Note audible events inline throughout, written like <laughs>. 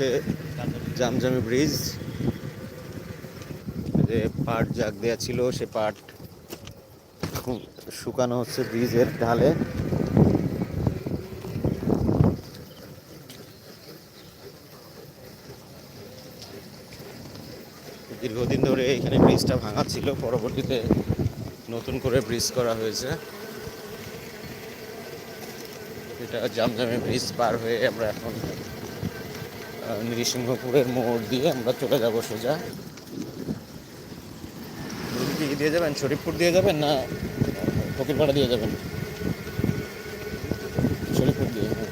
হচ্ছে জামজামি ব্রিজ, যে পাট জাগ দেওয়া ছিল, সে পাট শুকানো হচ্ছে ব্রিজের ঢালে। দীর্ঘদিন ধরে এখানে ব্রিজটা ভাঙা ছিল, পরবর্তীতে নতুন করে ব্রিজ করা হয়েছে। এটা জামজামে ব্রিজ পার হয়ে আমরা এখন নৃসিংহপুরের মোড় দিয়ে আমরা চলে যাব সোজা। দিয়ে যাবেন? শরীফপুর দিয়ে যাবেন না ফকিরপাড়া দিয়ে যাবেন? শরীফপুর দিয়ে হ্যাঁ।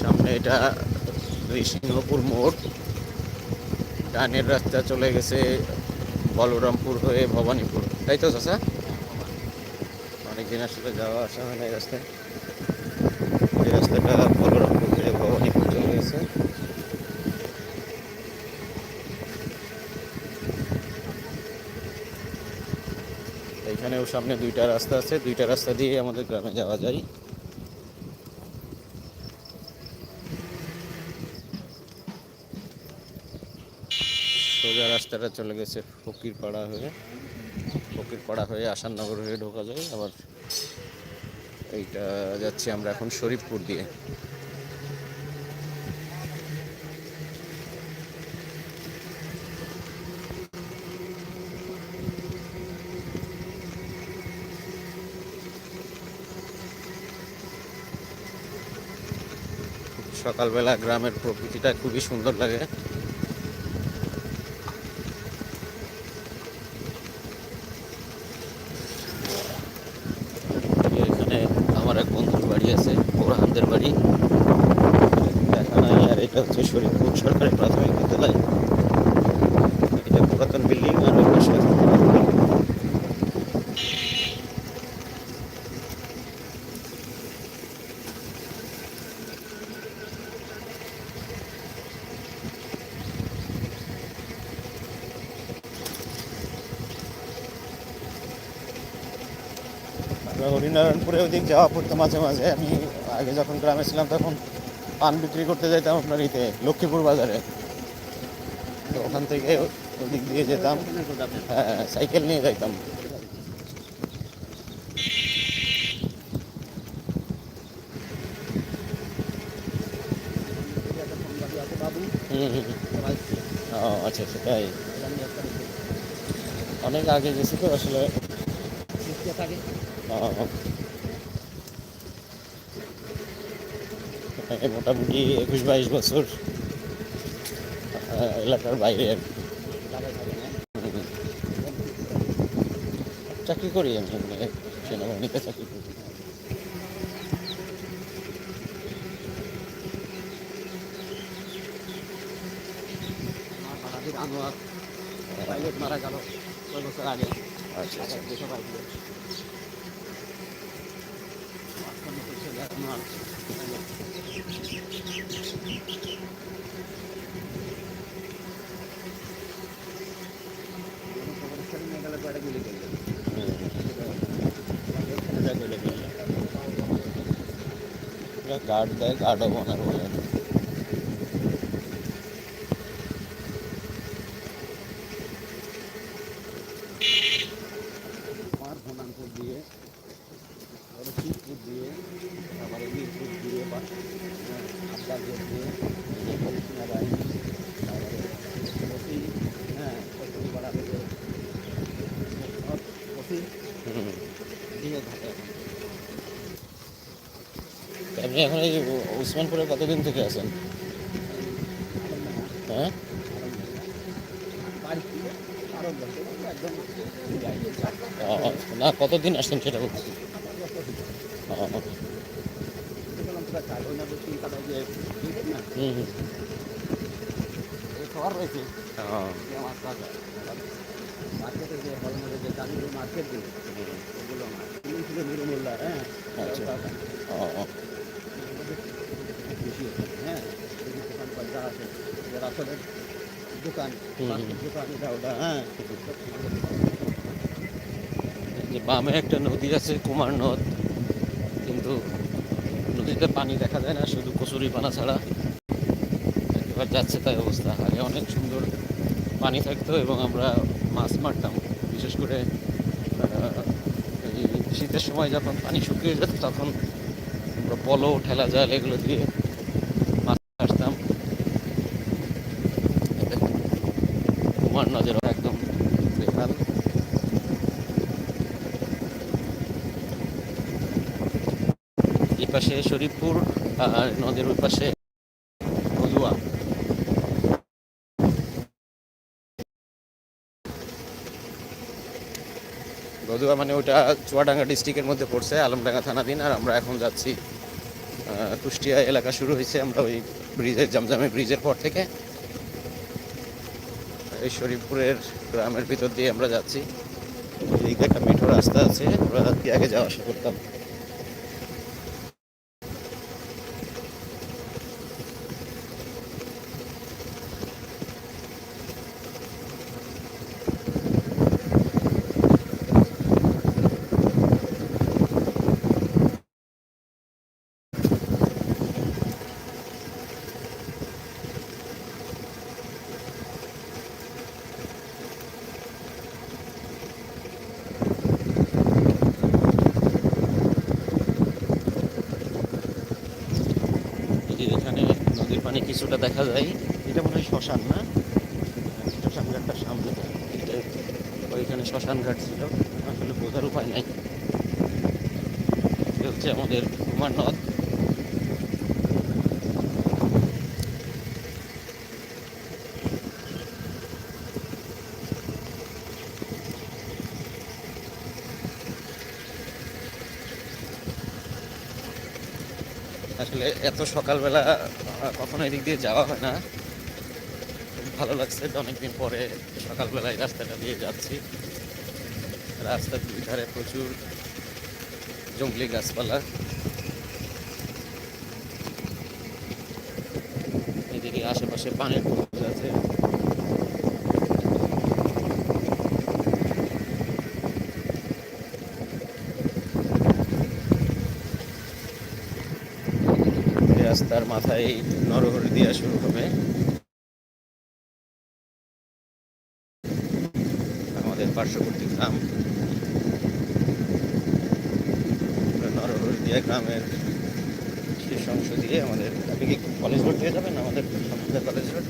সামনে এটা নৃসিংহপুর মোড়। ডানের রাস্তা চলে গেছে, বলরামপুর হয়ে ভবানীপুর। তাই তো চাষা অনেকদিন আসলে যাওয়া আসা হয় না এই রাস্তায়। এই রাস্তাটা বলরামপুর হয়ে ভবানীপুর চলে গেছে। এখানেও সামনে দুইটা রাস্তা আছে। দুইটা রাস্তা দিয়ে আমাদের গ্রামে যাওয়া যায়। সোজা রাস্তাটা চলে গেছে ফকিরপাড়া হয়ে। ফকিরপাড়া হয়ে আসাননগর হয়ে ঢোকা যায়। আবার এইটা যাচ্ছি আমরা এখন শরীফপুর দিয়ে। সকালবেলা গ্রামের প্রকৃতিটা খুবই সুন্দর লাগে এখানে আমার এক বন্ধুর বাড়ি আছে বোরহানদের বাড়ি দেখা নাই আর এটা হচ্ছে সরকারি প্রাথমিক বিদ্যালয়? এটা পুরাতন বিল্ডিং আর ওই পাশে হরিনারায়ণপুরে ওদিক যাওয়া পড়তো মাঝে মাঝে। আমি আগে যখন গ্রামে ছিলাম তখন পান বিক্রি করতে যেতাম আপনার ইতে লক্ষ্মীপুর বাজারে। তো ওখান থেকে ওদিক দিয়ে যেতাম। হ্যাঁ সাইকেল নিয়ে যাইতাম। আচ্ছা আচ্ছা তাই। অনেক আগে গেছি তো আসলে। ও। মোটামুটি একুশ বাইশ বছর এলাকার বাইরে আর কি। চাকরি করি আমি সেনাবাহিনীতে চাকরি করি। মারা গেল ছয় বছর আগে। আচ্ছা আচ্ছা। गार्ड का है गार्ड ऑफ़ ऑनर हो गया উসমানপুরে কতদিন থেকে আছেন? হ্যাঁ? না, কতদিন আসছেন সেটা বলছি। মার্কেটে দিল। ওগুলো আমার হ্যাঁ হ্যাঁ যারা আছে দোকান দোকান এটা ওটা হ্যাঁ যে বামে একটা নদী আছে, কুমার নদ। কিন্তু নদীতে পানি দেখা যায় না, শুধু কচুরি পানা ছাড়া। এবার যাচ্ছে তাই অবস্থা। আগে অনেক সুন্দর পানি থাকতো এবং আমরা মাছ মারতাম। বিশেষ করে এই শীতের সময় যখন পানি শুকিয়ে যেত, তখন আমরা পলো ঠেলা জাল এগুলো দিয়ে মাছ আসতাম কুমার নদের একদম বেহাল এই পাশে শরীফপুর আর নদীর ওই পাশে গদুয়া মানে ওটা চুয়াডাঙ্গা ডিস্ট্রিক্টের মধ্যে পড়ছে, আলমডাঙ্গা থানাধীন আর আমরা এখন যাচ্ছি কুষ্টিয়া এলাকা শুরু হয়েছে, আমরা ওই ব্রিজের জামজামে ব্রিজের পর থেকে। এই শরীফপুরের গ্রামের ভিতর দিয়ে আমরা যাচ্ছি। এইদিকে একটা মেঠো রাস্তা আছে, আমরা আগে যাওয়া আসা করতাম এই যে এখানে নদীর পানি কিছুটা দেখা যায়। এটা মনে হয় শ্মশান, না? শ্মশান ঘাটটা সামনে ওইখানে শ্মশান ঘাট ছিল। আসলে বোঝার উপায় নাই। হচ্ছে আমাদের কুমার নদ। আসলে এত সকালবেলা কখনো এদিক দিয়ে যাওয়া হয় না। ভালো লাগছে অনেকদিন পরে সকালবেলায় রাস্তাটা দিয়ে যাচ্ছি। রাস্তার দুই ধারে প্রচুর জঙ্গলি গাছপালা। এদিকে আশেপাশে পানির রাস্তার মাথায় নরহর দেওয়া শুরু হবে আমাদের পার্শ্ববর্তী গ্রাম নরহরি দিয়া গ্রামের শেষ অংশ দিয়ে আমাদের আপনি কি কলেজ রোড দিয়ে যাবেন আমাদের আমাদের কলেজ রোড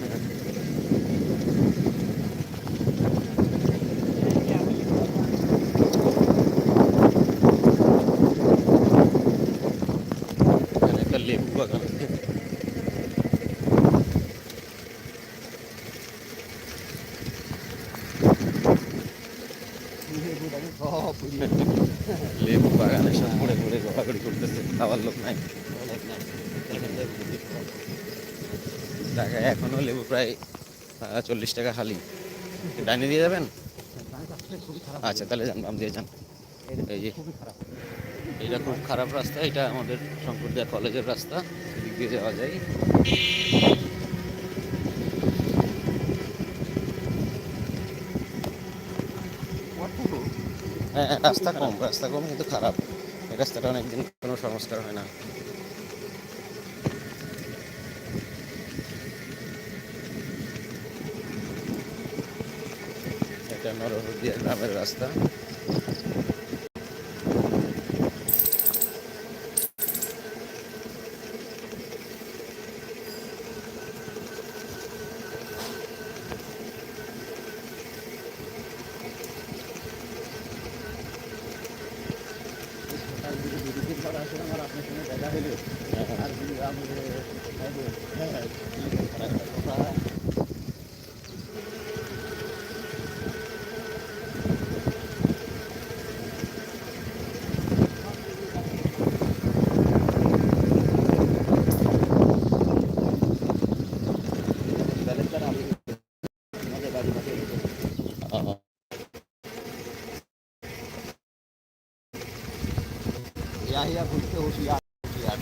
এখানে একটা লেবু বাগান আছে সব লেবু বাগানে সব ঘুরে ঘুরে ঘোরাঘুরি করতেছে খাওয়ার লোক নাই ঢাকায় এখনও লেবু প্রায় চল্লিশ টাকা হালি। ডাইনে দিয়ে যাবেন? আচ্ছা তাহলে যান বাম দিয়ে যান। এই যে এটা খুব খারাপ রাস্তা এটা আমাদের শঙ্করদিয়া কলেজের রাস্তা এদিক দিয়ে যাওয়া যায়। হ্যাঁ, রাস্তা কম রাস্তা কম কিন্তু খারাপ। এই রাস্তাটা অনেকদিন কোনো সংস্কার হয় না। এটা নরহদিয়া গ্রামের রাস্তা সকাল দিকে দুদিন পর আসলে আমার আপনার সঙ্গে দেখা হলো আর যদি আমি হ্যাঁ কথা তাহলে স্যার আমি আমাদের বাড়ি পাশে আহ, ইয়াহিয়া হুশিয়ার হুশিয়ার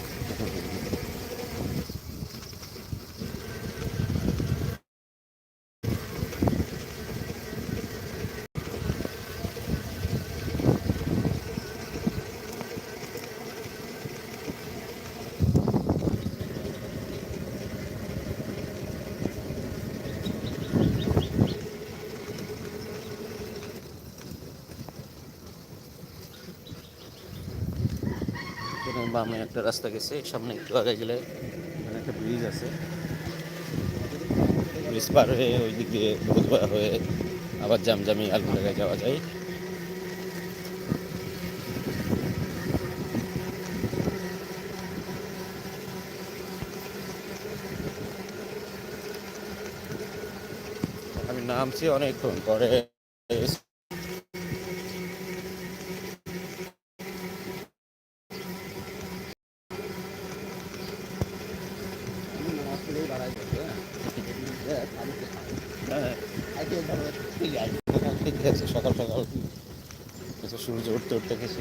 এখানে বামে একটা রাস্তা গেছে, সামনে একটু আগে গেলে এখানে একটা ব্রিজ আছে। ব্রিজ পার হয়ে ওই দিক দিয়ে বুধবার হয়ে আবার জামজামি জায়গায় যাওয়া যায়। আমি নামছি অনেকক্ষণ পরে আমি নামাজ পড়েই বাড়াই করতে হ্যাঁ বাড়িতে হ্যাঁ, আগে ধরো ঠিক আছে ঠিক আছে সকাল সকাল কিছু সূর্য উঠতে উঠতে কিছু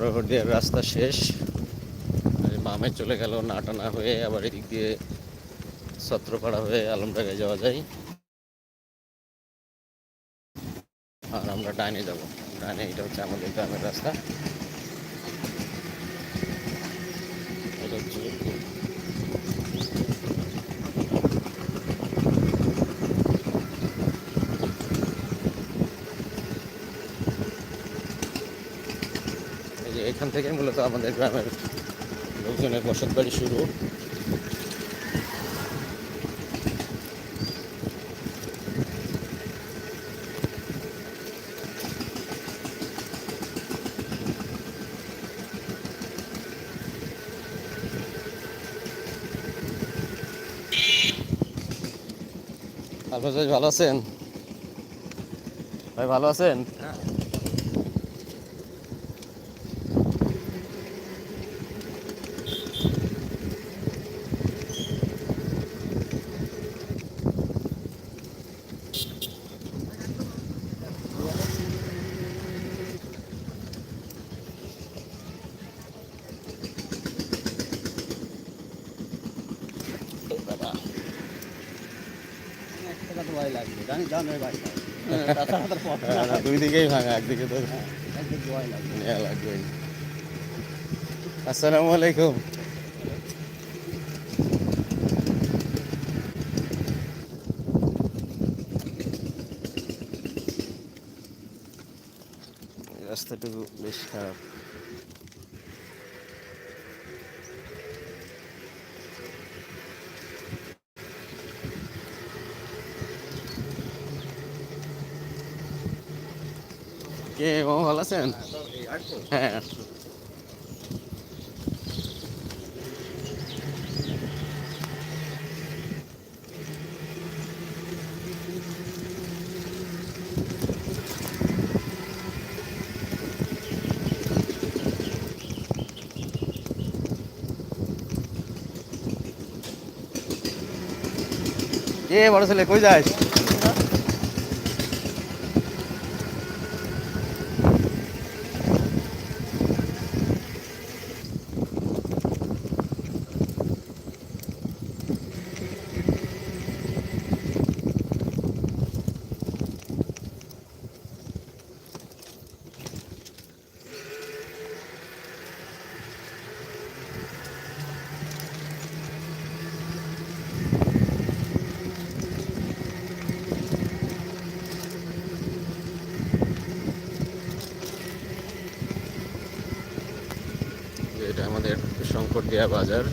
নরহরদিয়ার রাস্তা শেষ। বামে চলে গেল নাটানা হয়ে আবার এদিক দিয়ে ছত্রপাড়া হয়ে আলমডাঙ্গায় যাওয়া যায়। আর আমরা ডাইনে যাব। ডাইনে এটা হচ্ছে আমাদের গ্রামের রাস্তা এটা হচ্ছে এই যে এখান থেকে মূলত আমাদের গ্রামের লোকজনের বসত বাড়ি শুরু। ভাই ভালো আছেন? ভাই ভালো আছেন? ভাই। হ্যাঁ, <laughs> দুই দিকেই ভাঙা একদিকে তো নেওয়া লাগবে। আসসালামু আলাইকুম। রাস্তাটুকু বেশ খারাপ। কে ও ভালো আছেন? হ্যাঁ। কে বড় ছেলে কই যাস? শঙ্করদিয়া বাজার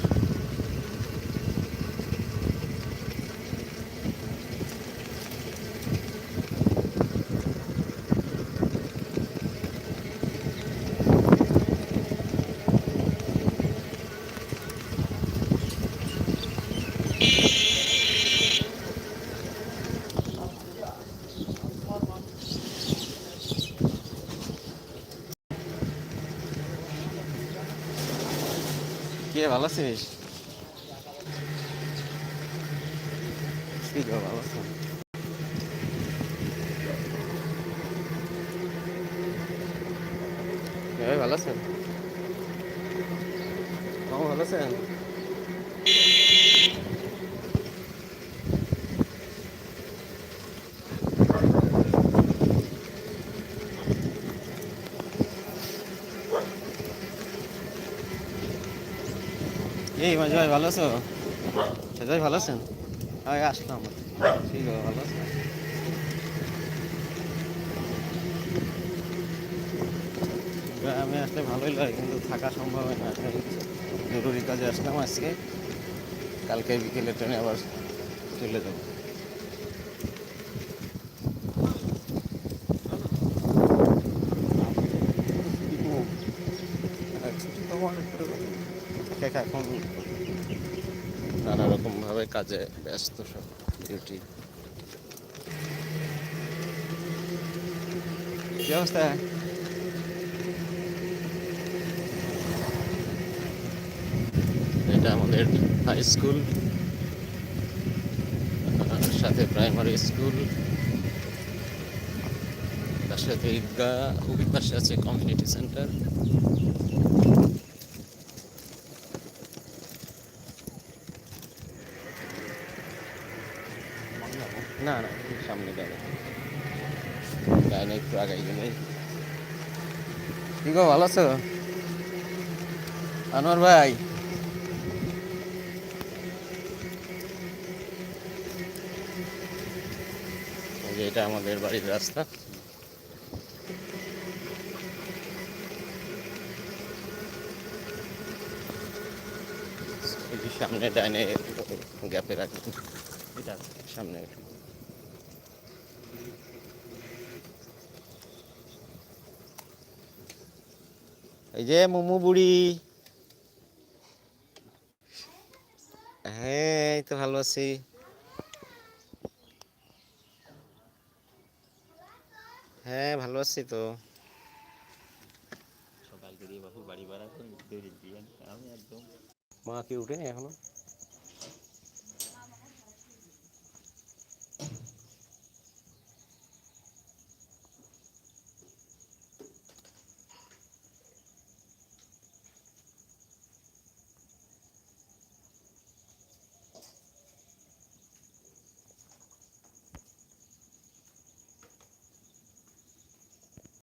কে ভালো আছিস ঠিক আছে ভালো আছি ভাই ভালো আছেন মামা ভালো আছেন মাঝে ভাই ভালো আছো? সেটা ভাই ভালো আছেন? হ্যাঁ আসলাম। ঠিক আছে ভালো আছেন আমি আসলে ভালোই লাগে কিন্তু থাকা সম্ভব হয় না। জরুরি কাজে আসলাম আজকে। কালকে বিকেলে ট্রেনে আবার চলে যাব। এখন কাজে ব্যস্ত সব ডিউটি কি অবস্থা? এটা আমাদের হাই স্কুল সাথে প্রাইমারি স্কুল তার সাথে ঈদগাহ ওই পাশে আছে কমিউনিটি সেন্টার না না সামনে গাড়ি গাড়ি একটু আগাই গেলে কি গো, ভালো আছো? আনোয়ার ভাই। যে এটা আমাদের বাড়ির রাস্তা। সামনে ডাইনে গ্যাপে রাখি এটা সামনে। এই যে মোমো বুড়ি। হ্যাঁ এই তো ভালো আছি। হ্যাঁ ভালো আছি তো। সকাল বাড়ি ভাড়া করে দৌড়ে দিয়ে একদম মা কি উঠেনি এখনও?